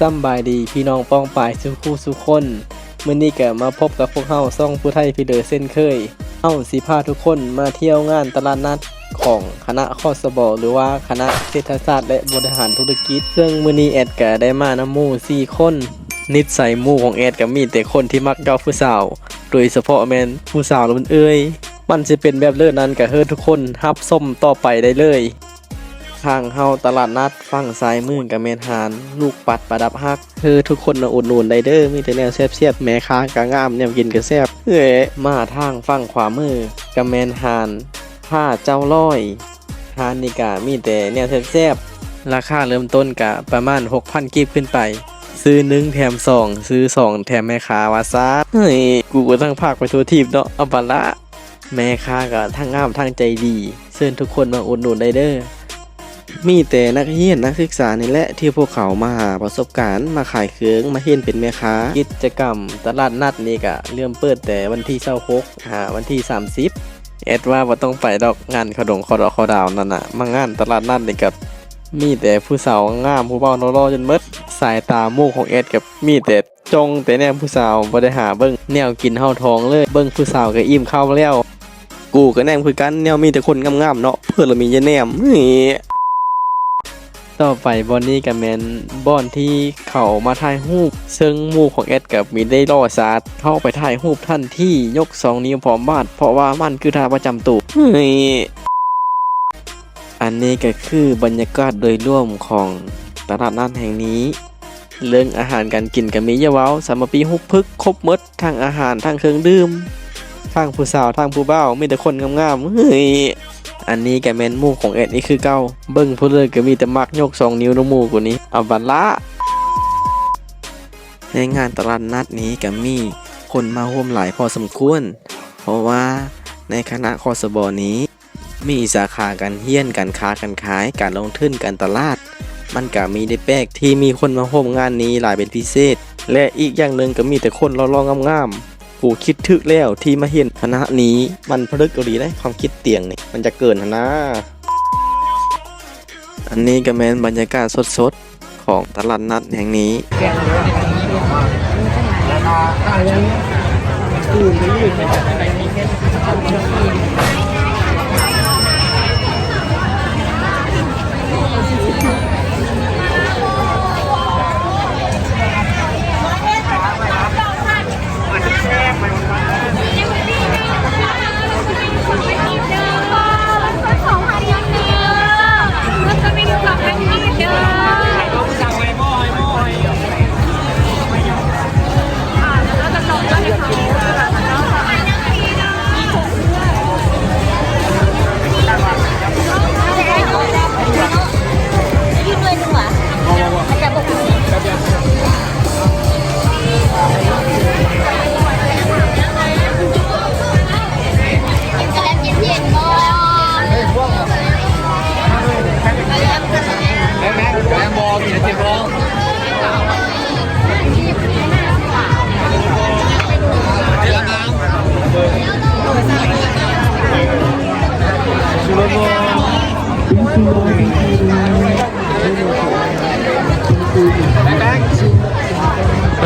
สำบายดีพี่น้องป้องปายสุคู่สุคนมื้อนี้ก็มาพบกับพวกเฮาซ่องผู้ไทยพี่เดอเส้นเคยเฮาสิพาทุกคนมาเที่ยวงานตลาดนัดของคณะคอสบหรือว่าคณะเศรษฐศาสตร์และบริหารธุรกิจ ซึ่งมื้อนี้แอดก็ได้มานํหมู่4คนนิสัยมู่ของแอดก็มีแต่คนที่มักเจ้าผู้สาว โดยเฉพาะแมนผู้สาวล้วมันเอ้ยมันสิเป็นแบบเลิศนั้นก็เฮ็ดทุกคนรับส้มต่อไปได้เลย ทางเฮาตลาดนัดฝั่งซ้ายมือกับแมนหานลูกปัดประดับฮักคือทุกคนมาอุดหนุนไดเด้อมีแต่แนวแซ่บๆแม่ค้าก็งามแนวกินก็แซ่บเอ้ยมาทางฝั่งขวามือกับแมนหานผ้าเจ้าร้อยหานนี่ก็มีแต่แนวแซ่บๆราคาเริ่มต้นก็ประมาณ 6,000 กีบขึ้นไป ซื้อหนึ่งแถมสองซื้อสองแถมแม่ค้าวาซาเฮ้ยกูก็ทั้งภาคไปทัวทีบเนาะเอาปละแม่ค้าก็ทั้งงามทั้งใจดีเชิญทุกคนมาอุดหนุนได้เด้อ มีแต่นักเรียนนักศึกษานี่แหละที่พวกเขามาหาประสบการณ์มาขายเครื่องมาเห็นเป็นแม่ค้า กิจกรรมตลาดนัดนี่ก็เริ่มเปิดแต่วันที่26หาวันที่ 30 แอดว่าบ่ต้องไปดอกงานขดงขอดอกขอดาวนั่นน่ะมางานตลาดนัดนี่กับมีแต่ผู้สาวงามผู้เบารอจนหมดสายตาหมู่ของแอดกับมีแต่จงแต่แนมผู้สาวบ่ได้หาเบิ่งแนวกินเฮาทองเลยเบิ่งผู้สาวก็อิ่มข้าวแล้วกูก็แนมคือกันแนวมีแต่คนงามๆเนาะเพื่อนเรามียะแนมเฮ้ ต่อไปบอนนี่กับแมนบอนที่เขามาถ่ายรูปซึ่งมู่ของแอดกับมีได้ล่อซาดเข้าไปถ่ายรูปท่านที่ยกสองนิ้วพร้อมบาดเพราะว่ามันคือท่าประจำตัวอันนี้ก็คือบรรยากาศโดยรวมของตลาดนัดแห่งนี้ เรื่องอาหารการกินก็มีเยาว้าสามปีฮุบพึกครบมดทั้งอาหารทั้งเครื่องดื่ม ทั้งผู้สาวทั้งผู้เบ้ามีแต่คนงามๆเฮ้ยอันนี้แกแมนมู่ของเอ็ดนี่คือเก้าเบิ้งพูดเลยก็มีแต่มักยกสองนิ้วน้ำมูกกว่านี้เอาบันละในงานตลาดนัดนี้ก็มีคนมาร่วมหลายพอสมควร เพราะว่าในคณะคอสบอนี้ มีสาขาการเฮียนการค้าการขายการลงทุนการตลาด มันก็มีได้แปลกที่มีคนมาร่วมงานนี้หลายเป็นพิเศษ และอีกอย่างหนึ่งก็มีแต่คนรอๆงามๆ กูคิดถึกแล้วที่มาเห็นคณะนี้มันพลึกอหลีได้ความคิดเตียงนี่มันจะเกินนะอันนี้ก็แม้นบรรยากาศสดๆ ของตลาดนัดแห่งนี้ค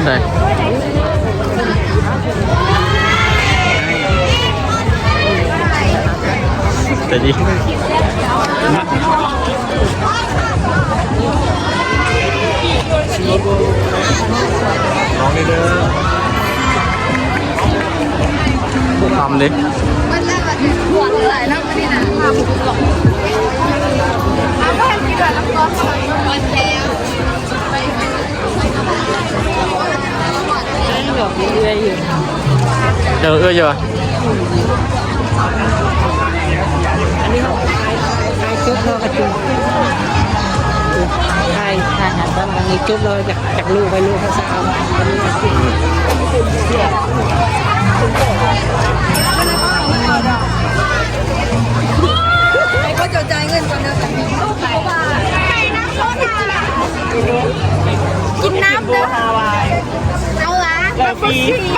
นไหนแต่ดีลอ งเด้อทำดิมันแรกอะที่หัวหลายแล้วมันนี่นะมาบุกหลงเอาก็เห็นกี่แบบแล้วก็วันแล้วไปไปหลอกเรื่อยอยู่เจอเอ้ยเยอะอันนี้เขาขายขายจุ๊บเรากระจุกขายขายอาหารบ้านบางทีจุ๊บเราจากจากลูกไปลูกเขาสาว Yeah.